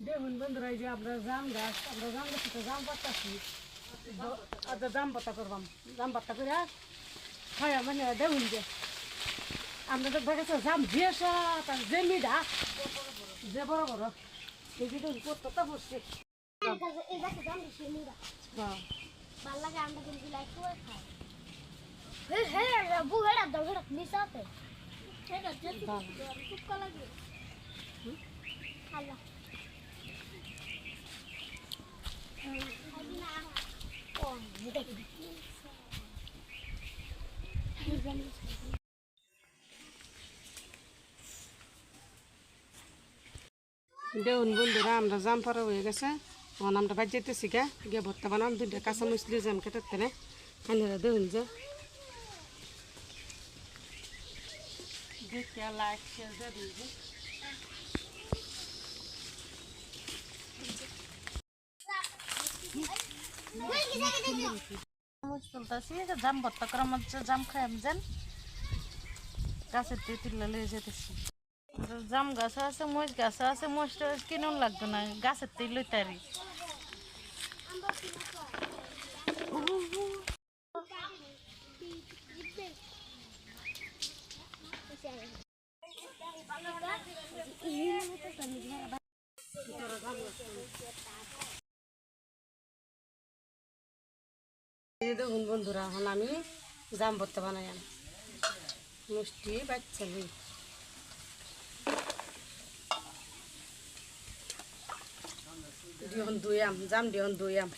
দেখুন বন্ধুরা এই যে আমরা জাম গাছ আমরা জাম গাছ থেকে জাম পাতাছি আচ্ছা জাম পাতা করবাম। জাম পাতা করে খায় মানে দেখুন যে আমরা তো দেখেছি জাম দিয়েছা জেমিটা যে বড় বড়। এই যে কত বসছে। হ্যাঁ। ভালো লাগে আমরা কিন্তু লাইক করে খাই হে হে রাবু হেডা দাও হেডা নিসাতে হেডা যেতে খুব কলা লাগে খালা। দেখুন বন্ধুরা আমরা জাম হয়ে গেছে। আমরা বাদ যেতেছি গা। গিয়ে ভর্তা বানাম, দুইটা কাঁচা মুসলি জাম কেটে না হানিরা দেখুন যে। দেখে লাইক শেয়ার দিয়ে জাম ভর্তা করার মধ্যে জাম খাই আমি যান। গাছের দিয়ে তুলে লয়ে যেতেছি জাম গাছ আছে মরিচ গাছ আছে মরিচ টরিচ কিনুন লাগতো না, গাছের থেকে লইতে পারি এই দেখুন বন্ধুরা, এখন আমি জাম ভর্তা বানাই মিষ্টি বাচ্চা দিহন দুই আম জাম দিহন দুই আম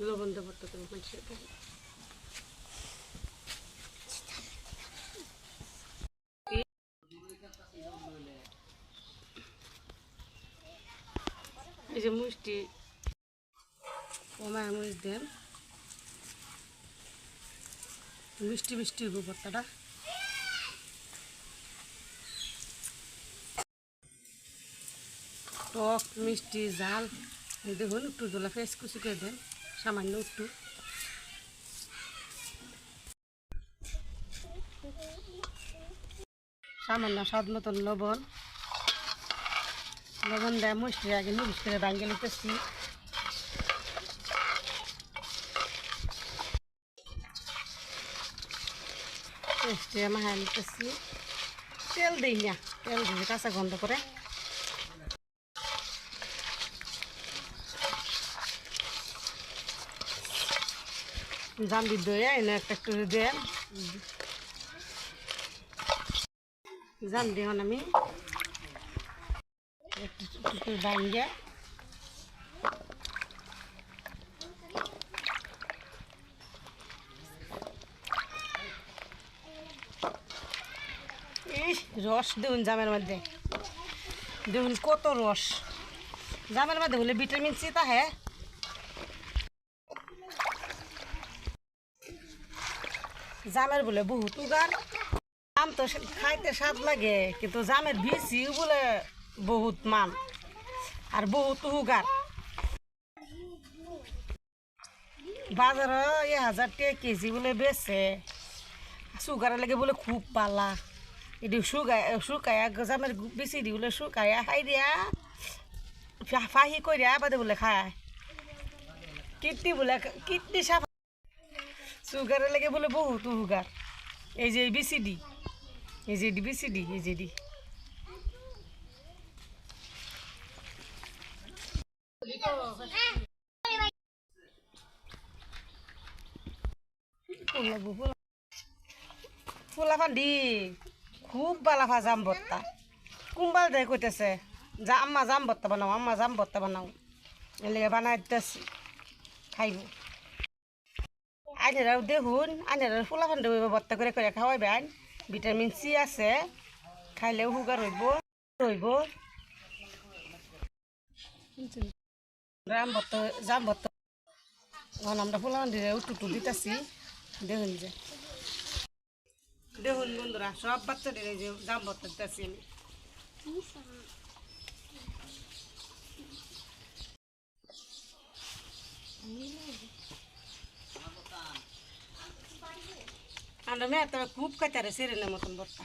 লবণ দেবো তো তুমি মানুষের এই যে মুষ্টি। কমায় মুষ দেন। মিষ্টি মিষ্টি ভর্তাটা। টক, মিষ্টি জাল দেখুন, একটু জলা ফেস কুচি করে দেন। সামান্য একটু। সামান্য স্বাদ মতন লবণ। লবণ দেয় মুষ্টি আগে নুরিশ করে ভাঙ্গে নিতেছি। মিষ্টি মাহায় নিতেছি। তেল দিই না, তেল দিয়ে কাঁচা গন্ধ করে। জাম দিদ এনে একটা একটু দেন। জাম দিহন আমি একটু একটু রস দেখুন জামের মধ্যে। দেখুন কত রস। জামের মধ্যে হলে ভিটামিন সি তা হ্যাঁ। জামের বলে বহুত উগার। জাম তো খাইতে স্বাদ লাগে, কিন্তু জামের বিচিও বলে বহুত মান আর বহুত উগার। বাজারে এ হাজার টাকা কেজি বলে বেছে সুগারের লাগে বলে খুব পালা। এটি শুকায় শুকায় জামের বেশি দি বলে শুকায় খাই দিয়া। ফাহি করিয়া বাদে বলে খায়। কিডনি বলে কিডনি সাফ সুগারের লাগে বলে বহুত সুগার এই যে বিসিডি এই যে ডি বিসিডি এই যে ডি ফুলাফান দি খুব বালাফা জাম বত্তা। কোনবাল দেয় কইতেছে, যা, আম্মা জাম বত্তা বানাও, আম্মা জাম বত্তা বানাও। এলে বানাই দিতেছি, খাইব। আইনেরাও দেখুন, আইনেরাও ফুলা ফান্ড বত্তা করে করে খাওয়াইবে আইন ভিটামিন সি আছে, খাইলেও সুগার হইব হইব জাম বত্ত জাম বত্ত। আমরা উটু দিতেছি। দেখুন যে। দেখুন বন্ধুরা, সব বাচ্চাদের এই যে দাম ভর্তা দিতেছি আমি। আমরা মেয়ে তবে খুব কাচারে সেরে না মতন ভর্তা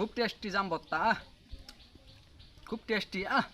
খুব টেস্টি জাম ভর্তা খুব টেস্টি আহ।